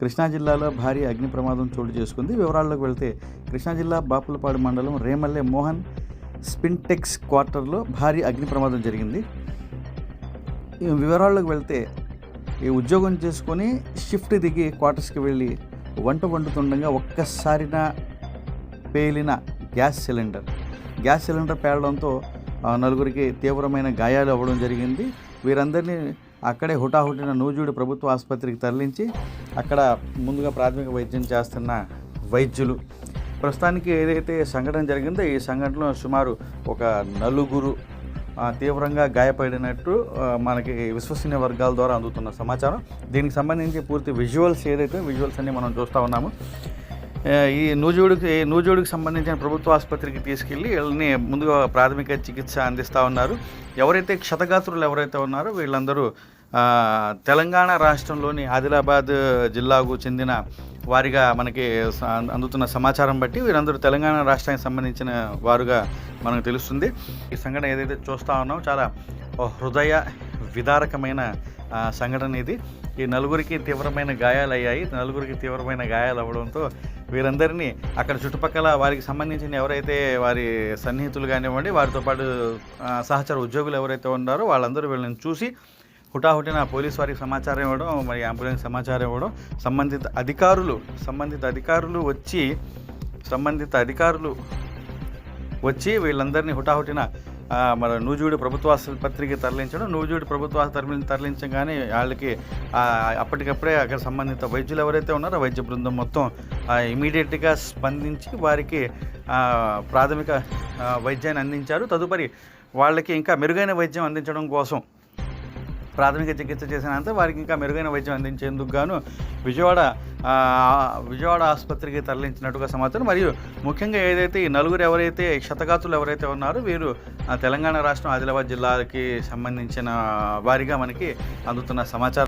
కృష్ణా జిల్లాలో భారీ అగ్ని ప్రమాదం చోటు చేసుకుంది. వివరాల్లోకి వెళ్తే కృష్ణా జిల్లా బాపులపాడు మండలం రేమల్లె మోహన్ స్పిన్టెక్స్ క్వార్టర్లో భారీ అగ్ని ప్రమాదం జరిగింది. వివరాల్లోకి వెళ్తే ఈ ఉద్యోగం చేసుకొని షిఫ్ట్ దిగి క్వార్టర్స్కి వెళ్ళి వంట వండుతుండగా ఒక్కసారిన పేలిన గ్యాస్ సిలిండర్. గ్యాస్ సిలిండర్ పేలడంతో నలుగురికి తీవ్రమైన గాయాలు అవ్వడం జరిగింది. వీరందరినీ అక్కడే హుటాహుటిన నూజూడి ప్రభుత్వ ఆసుపత్రికి తరలించి అక్కడ ముందుగా ప్రాథమిక వైద్యం చేస్తున్న వైద్యులు. ప్రస్తుతానికి ఏదైతే సంఘటన జరిగిందో ఈ సంఘటనలో సుమారు ఒక నలుగురు తీవ్రంగా గాయపడినట్టు మనకి విశ్వసనీయ వర్గాల ద్వారా అందుతున్న సమాచారం. దీనికి సంబంధించి పూర్తి విజువల్స్ ఏదైతే విజువల్స్ అన్ని మనం చూస్తూ ఉన్నాము. ఈ నూజోడుకి నూజోడుకి సంబంధించిన ప్రభుత్వ ఆసుపత్రికి తీసుకెళ్ళి వీళ్ళని ముందుగా ప్రాథమిక చికిత్స అందిస్తూ ఉన్నారు. ఎవరైతే క్షతగాత్రులు ఎవరైతే ఉన్నారో వీళ్ళందరూ తెలంగాణ రాష్ట్రంలోని ఆదిలాబాద్ జిల్లాకు చెందిన వారిగా మనకి అందుతున్న సమాచారం బట్టి వీరందరూ తెలంగాణ రాష్ట్రానికి సంబంధించిన వారుగా మనకు తెలుస్తుంది. ఈ సంఘటన ఏదైతే చూస్తా ఉన్నామో చాలా హృదయ విదారకమైన సంఘటన ఇది. ఈ నలుగురికి తీవ్రమైన గాయాలు అయ్యాయి. నలుగురికి తీవ్రమైన గాయాలు అవ్వడంతో వీరందరినీ అక్కడ చుట్టుపక్కల వారికి సంబంధించిన ఎవరైతే వారి సన్నిహితులు కానివ్వండి వారితో పాటు సహచర ఉద్యోగులు ఎవరైతే ఉన్నారో వాళ్ళందరూ వీళ్ళని చూసి హుటాహుటిన పోలీస్ వారికి సమాచారం ఇవ్వడం మరి అంబులెన్స్ సమాచారం ఇవ్వడం సంబంధిత అధికారులు సంబంధిత అధికారులు వచ్చి సంబంధిత అధికారులు వచ్చి వీళ్ళందరినీ హుటాహుటిన మన నూజూడి ప్రభుత్వ ఆసుపత్రికి తరలించడం నూజూడి ప్రభుత్వ ఆసుపత్రి తరలించగానే వాళ్ళకి అప్పటికప్పుడే అక్కడ సంబంధిత వైద్యులు ఎవరైతే ఉన్నారో వైద్య బృందం మొత్తం ఇమీడియట్గా స్పందించి వారికి ప్రాథమిక వైద్యాన్ని అందించారు. తదుపరి వాళ్ళకి ఇంకా మెరుగైన వైద్యం అందించడం కోసం ప్రాథమిక చికిత్స చేసినంత వారికి ఇంకా మెరుగైన వైద్యం అందించేందుకు గాను విజయవాడ విజయవాడ ఆసుపత్రికి తరలించినట్టుగా సమాచారం. మరియు ముఖ్యంగా ఏదైతే ఈ నలుగురు ఎవరైతే క్షతగాతులు ఎవరైతే ఉన్నారో వీరు తెలంగాణ రాష్ట్రం ఆదిలాబాద్ జిల్లాకి సంబంధించిన వారిగా మనకి అందుతున్న సమాచారం.